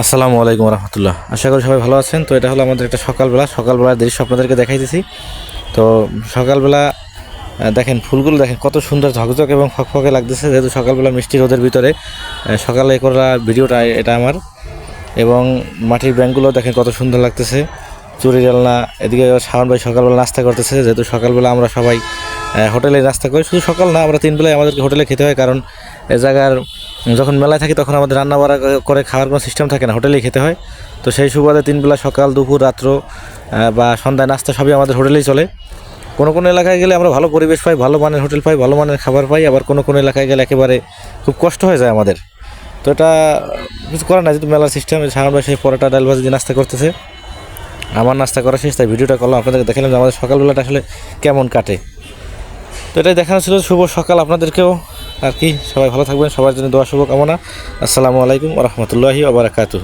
আসসালামু আলাইকুম রহমতুল্লাহ। আশা করি সবাই ভালো আছেন। তো এটা হলো আমাদের একটা সকালবেলা। সকালবেলার দৃশ্য আপনাদেরকে দেখাইতেছি। তো সকালবেলা দেখেন ফুলগুলো দেখেন কত সুন্দর ঝকঝক এবং ফকফকে লাগতেছে। যেহেতু সকালবেলা মিষ্টি রোদের ভিতরে সকালে করা ভিডিওটা এটা আমার। এবং মাটির ব্যাংকগুলো দেখেন কত সুন্দর লাগতেছে। চুরি জালনা এদিকে শাওন ভাই সকালবেলা নাস্তা করতেছে। যেহেতু সকালবেলা আমরা সবাই হোটেলে নাস্তা করি। শুধু সকাল না, আমরা তিন বেলায় আমাদেরকে হোটেলে খেতে হয়, কারণ এ জায়গার যখন মেলায় থাকি তখন আমাদের রান্না বাড়া করে খাওয়ার কোনো সিস্টেম থাকে না, হোটেলেই খেতে হয়। তো সেই সুবাদে তিন বেলা সকাল, দুপুর, রাত্র বা সন্ধ্যায় নাস্তা সবই আমাদের হোটেলেই চলে। কোনো কোনো এলাকায় গেলে আমরা ভালো পরিবেশ পাই, ভালো মানের হোটেল পাই, ভালো মানের খাবার পাই, আবার কোনো কোনো এলাকায় গেলে একেবারে খুব কষ্ট হয়ে যায় আমাদের। তো এটা কিছু করার না যেহেতু মেলার সিস্টেম সেই পরোটা, ডাল ভাজি নাস্তা করতেছে। আমার নাস্তা করা শেষ, তাই ভিডিওটা করলাম। আপনাদেরকে দেখালাম যে আমাদের সকালবেলাটা আসলে কেমন কাটে। তো এটাই দেখানো ছিল। শুভ সকাল আপনাদেরকেও। আর কি, সবাই ভালো থাকবেন, সবার জন্য দোয়া, শুভকামনা। আসসালামু আলাইকুম রহমতুল্লাহি ওবরাকাতুহ